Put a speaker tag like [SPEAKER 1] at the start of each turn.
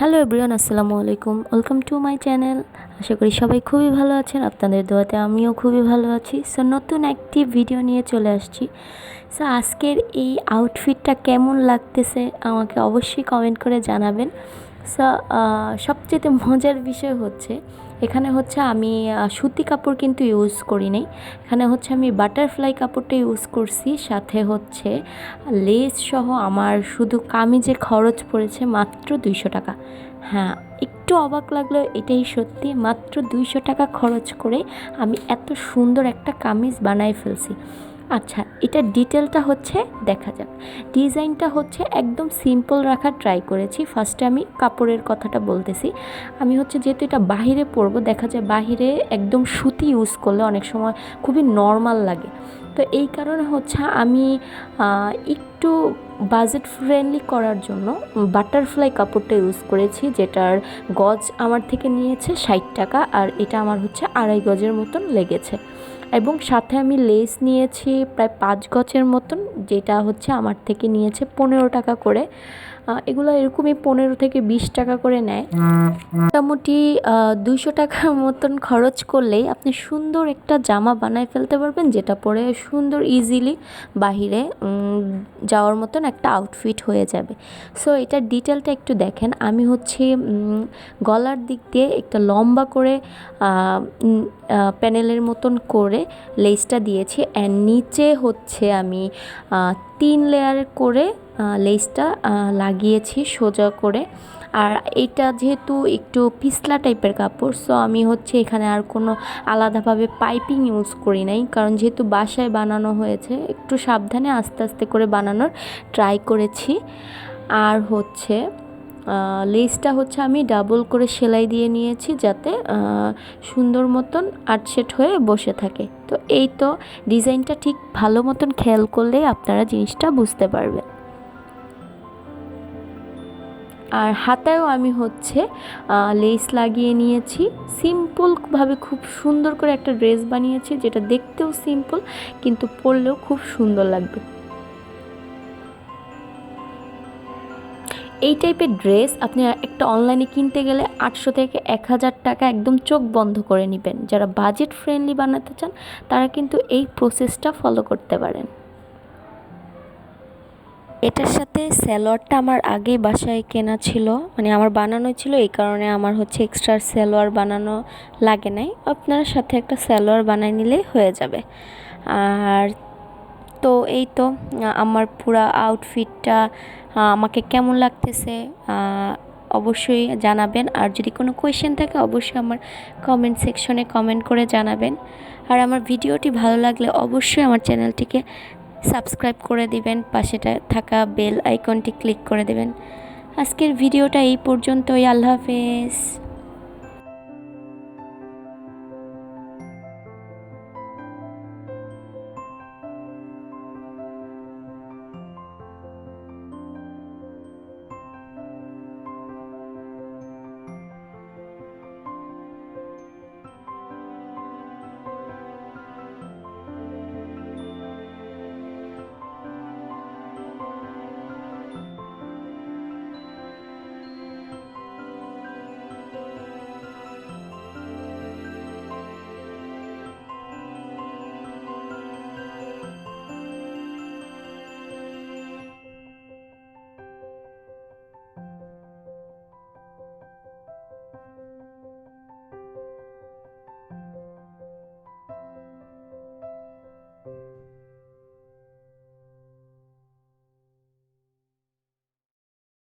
[SPEAKER 1] Hello everyone আসসালামু আলাইকুম welcome to my channel আশা করি সবাই খুবই ভালো আছেন। আপনাদের দোয়াতে আমিও খুবই ভালো আছি। সো নতুন একটি ভিডিও নিয়ে চলে আসছি। সো আজকের এই আউটফিটটা কেমন লাগতেছে আমাকে অবশ্যই কমেন্ট করে জানাবেন। সো সবচেয়ে মজার বিষয় হচ্ছে এখানে হচ্ছে আমি সুতি কাপড় কিন্তু ইউজ করি নাই। এখানে হচ্ছে আমি বাটারফ্লাই কাপড়টা ইউজ করছি। সাথে হচ্ছে লেস সহ আমার শুধু কামিজে খরচ পড়েছে মাত্র দুইশো টাকা। হ্যাঁ একটু অবাক লাগল এটাই সত্যি। মাত্র দুইশো টাকা খরচ করে আমি এত সুন্দর একটা কামিজ বানাই ফেলছি। আচ্ছা এটা ডিটেলটা হচ্ছে দেখা যাক। ডিজাইনটা হচ্ছে একদম সিম্পল রাখার ট্রাই করেছি। ফার্স্টে আমি কাপড়ের কথাটা বলতেছি। আমি হচ্ছে যেহেতু এটা বাহিরে পরবো, দেখা যায় বাহিরে একদম সুতি ইউজ করলে অনেক সময় খুবই নর্মাল লাগে। তো এই কারণে হচ্ছে আমি একটু বাজেট ফ্রেন্ডলি করার জন্য বাটারফ্লাই কাপড়টা ইউজ করেছি, যেটার গজ আমার থেকে নিয়েছে ষাট টাকা, আর এটা আমার হচ্ছে আড়াই গজের মতন লেগেছে। এবং সাথে আমি লেস নিয়েছি প্রায় পাঁচ গছের মতন, যেটা হচ্ছে আমার থেকে নিয়েছে পনেরো টাকা করে। এগুলো এরকমই পনেরো থেকে বিশ টাকা করে নেয়। মোটামুটি দুইশো টাকার মতন খরচ করলেই আপনি সুন্দর একটা জামা বানায় ফেলতে পারবেন, যেটা পরে সুন্দর ইজিলি বাহিরে যাওয়ার মতন একটা আউটফিট হয়ে যাবে। সো এটার ডিটেলটা একটু দেখেন। আমি হচ্ছে গলার দিক দিয়ে একটা লম্বা করে প্যানেলের মতন করে লেসটা দিয়েছি অ্যান্ড নিচে হচ্ছে আমি তিন লেয়ার করে লেসটা লাগিয়েছি সোজা করে। আর এটা যেহেতু একটু পিছলা টাইপের কাপড় সো আমি হচ্ছে এখানে আর কোনো আলাদাভাবে পাইপিং ইউজ করি নাই। কারণ যেহেতু বাসায় বানানো হয়েছে, একটু সাবধানে আস্তে আস্তে করে বানানোর ট্রাই করেছি। আর হচ্ছে লেসটা হচ্ছে আমি ডাবল করে সেলাই দিয়ে নিয়েছি যাতে সুন্দর মতন আটসেট হয়ে বসে থাকে। তো এই তো ডিজাইনটা ঠিক ভালো মতন খেয়াল করলেই আপনারা জিনিসটা বুঝতে পারবেন। আর হাতায়ও আমি হচ্ছে লেস লাগিয়ে নিয়েছি। সিম্পলভাবে খুব সুন্দর করে একটা ড্রেস বানিয়েছি যেটা দেখতেও সিম্পল কিন্তু পরলেও খুব সুন্দর লাগবে। এই টাইপের ড্রেস আপনি একটা অনলাইনে কিনতে গেলে আটশো থেকে এক হাজার টাকা একদম চোখ বন্ধ করে নেবেন। যারা বাজেট ফ্রেন্ডলি বানাতে চান, তারা কিন্তু এই প্রসেসটা ফলো করতে পারেন। এটার সাথে স্যালোয়ারটা আমার আগে বাসায় কেনা ছিল। মানে আমার বানানো ছিল, এই কারণে আমার হচ্ছে এক্সট্রা স্যালোয়ার বানানো লাগে নাই। আপনার সাথে একটা স্যালোয়ার বানিয়ে নিলেই হয়ে যাবে। আর তো এই তো আমার পুরা আউটফিটটা আমাকে কেমন লাগতেছে অবশ্যই জানাবেন। আর যদি কোনো কোয়েশ্চেন থাকে, অবশ্যই আমার কমেন্ট সেকশনে কমেন্ট করে জানাবেন। আর আমার ভিডিওটি ভালো লাগলে অবশ্যই আমার চ্যানেলটিকে সাবস্ক্রাইব করে দিবেন। পাশেটা থাকা বেল আইকনটি ক্লিক করে দেবেন। আজকের ভিডিওটা এই পর্যন্তই। আল্লাহ হাফেজ।